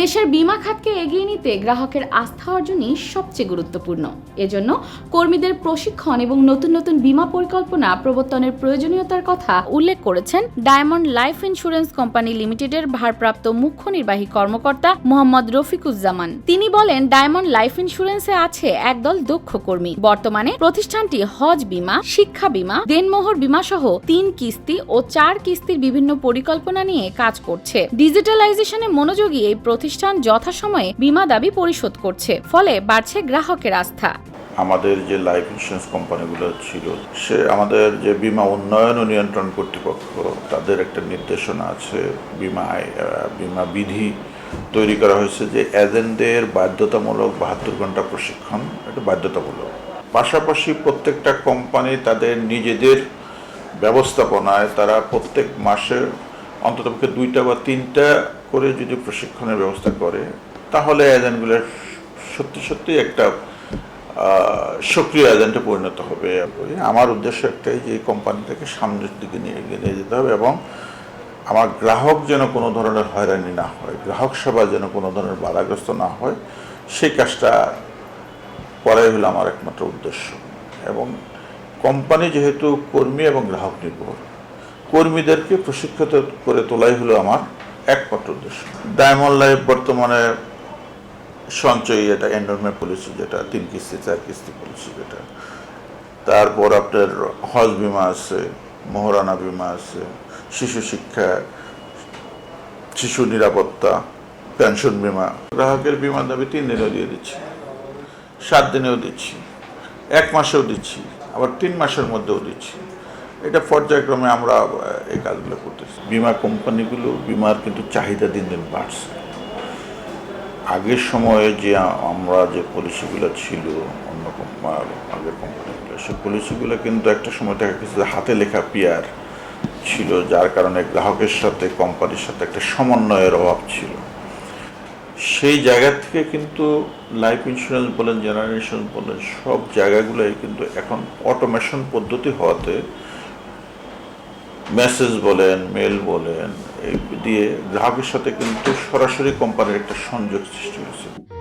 দেশের বিমা খাতকে এগিয়ে নিতে গ্রাহকের আস্থা অর্জনই সবচেয়ে গুরুত্বপূর্ণ। এজন্য কর্মীদের প্রশিক্ষণ এবং নতুন নতুন বিমা পরিকল্পনা প্রবর্তনের প্রয়োজনীয়তার কথা উল্লেখ করেছেন ডায়মন্ড লাইফ ইন্স্যুরেন্স কোম্পানি লিমিটেডের ভারপ্রাপ্ত মুখ্য নির্বাহী কর্মকর্তা মোহাম্মদ রফিকুজ্জামান। তিনি বলেন, ডায়মন্ড লাইফ ইন্স্যুরেন্সে আছে একদল দক্ষ কর্মী। বর্তমানে প্রতিষ্ঠানটি হজ বিমা, শিক্ষা বিমা, দেনমোহর বিমা সহ তিন কিস্তি ও চার কিস্তির বিভিন্ন পরিকল্পনা নিয়ে কাজ করছে। ডিজিটালাইজেশনে মনোযোগী এই প্রতিষ্ঠান যথাসময়ে বিমা দাবি পরিশোধ করছে, ফলে বাড়ছে গ্রাহকের আস্থা। আমাদের যে লাইফ ইন্স্যুরেন্স কোম্পানিগুলো ছিল, সে আমাদের যে বিমা উন্নয়ন ও নিয়ন্ত্রণ কর্তৃপক্ষ, তাদের একটা নির্দেশনা আছে, বিমা বিমা বিধি তৈরি করা হয়েছে যে এজেন্টদের বাধ্যতামূলক বাহাত্তর ঘণ্টা প্রশিক্ষণ, এটা বাধ্যতামূলক। পাশাপাশি প্রত্যেকটা কোম্পানি তাদের নিজেদের ব্যবস্থাপনায় তারা প্রত্যেক মাসে অন্ততপক্ষে দুইটা বা তিনটা করে যদি প্রশিক্ষণের ব্যবস্থা করে, তাহলে এজেন্টগুলোর সত্যি সত্যি একটা সক্রিয় এজেন্টে পরিণত হবে। আমার উদ্দেশ্য একটাই যে এই কোম্পানিটাকে সামনের দিকে নিয়ে নিয়ে যেতে হবে এবং আমার গ্রাহক যেন কোনো ধরনের হয়রানি না হয়, গ্রাহক সেবা যেন কোনো ধরনের বাধাগ্রস্ত না হয়, সেই কাজটা করাই হলো আমার একমাত্র উদ্দেশ্য। এবং কোম্পানি যেহেতু কর্মী এবং গ্রাহক নির্ভর কর্মীদেরকে প্রশিক্ষিত করে তোলাই হলো আমার একমাত্র উদ্দেশ্য। ডায়মন্ড লাইফ বর্তমানে সঞ্চয়ী এটা এন্ডোনমেন্ট পলিসি যেটা, তিন কিস্তি, চার কিস্তি পলিসি যেটা। তারপর আপনার হজ বিমা আছে, মোহরানা বিমা আছে, শিশু শিক্ষা, শিশু নিরাপত্তা, পেনশন বিমা। গ্রাহকের বিমা দাবি তিন দিনেও দিয়ে দিচ্ছি, সাত দিনেও দিচ্ছি, এক মাসেও দিচ্ছি, আবার তিন মাসের মধ্যেও দিচ্ছি। এটা পর্যায়ক্রমে আমরা এই কাজগুলো করতেছি। বিমা কোম্পানিগুলো বিমার কিন্তু চাহিদা দিন দিন বাড়ছে। আগের সময়ে যে আমরা যে পলিসিগুলো ছিল, অন্য আগের কোম্পানিগুলো, সেই পলিসিগুলো কিন্তু একটা সময় দেখা গেছে হাতে লেখা পিয়ার ছিল, যার কারণে গ্রাহকের সাথে, কোম্পানির সাথে একটা সমন্বয়ের অভাব ছিল। সেই জায়গা থেকে কিন্তু লাইফ ইন্স্যুরেন্স বলেন ইন্স্যুরেন্স বলেন, সব জায়গাগুলোই কিন্তু এখন অটোমেশন পদ্ধতি হওয়াতে মেসেজ বলেন মেল বলেন দিয়ে গ্রাহকের সাথে কিন্তু সরাসরি কোম্পানির একটা সংযোগ সৃষ্টি হয়েছে।